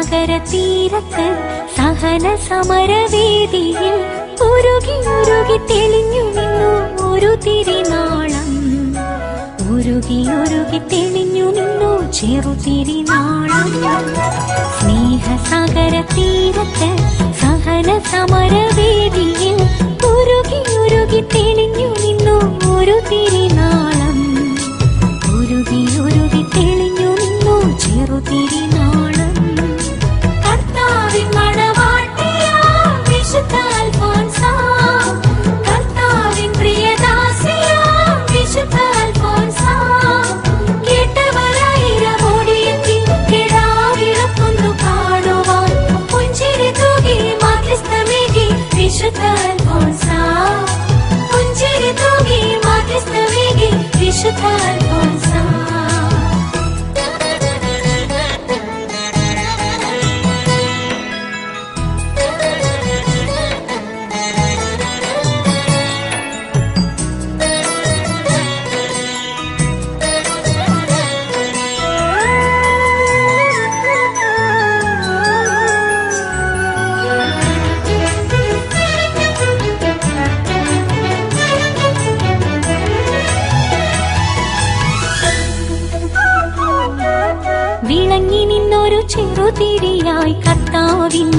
സാഗര തീരത്ത് സഹന സമരവേദിയിൽ ഉരുകി ഉരുകി തെളിഞ്ഞു നിന്നു ഒരു തിരിനാളം. ഉരുകി ഉരുകി തെളിഞ്ഞു നിന്നു ചെറുതിരിനാളം സ്നേഹ സാഗര തീരത്ത് സഹന സമരവേദിയിൽ ഉരുകി ഉരുകി തെളിഞ്ഞു നിന്നു ഒരു തിരിനാളം. ഉരുകി ഉരുകി തെളിഞ്ഞു നിന്നു ചെറു തിരി திரியாய் கத்தாவின்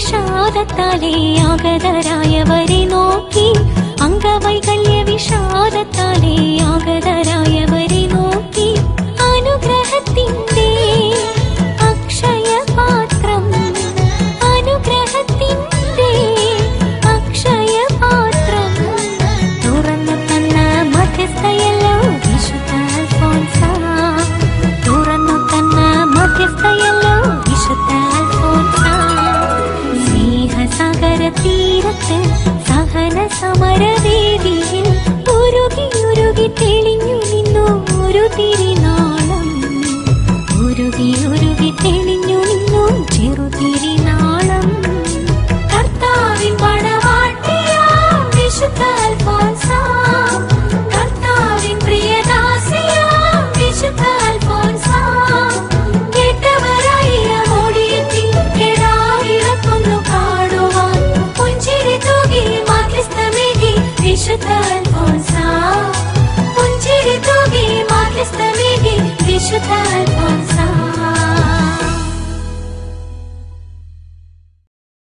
शाद तयवरे नोकि തീരത്ത് സഹന സമരവേദിയിൽ ഉരുകി ഉരുകി തെളിഞ്ഞു നിന്നു ഒരു തിരിന should I pass?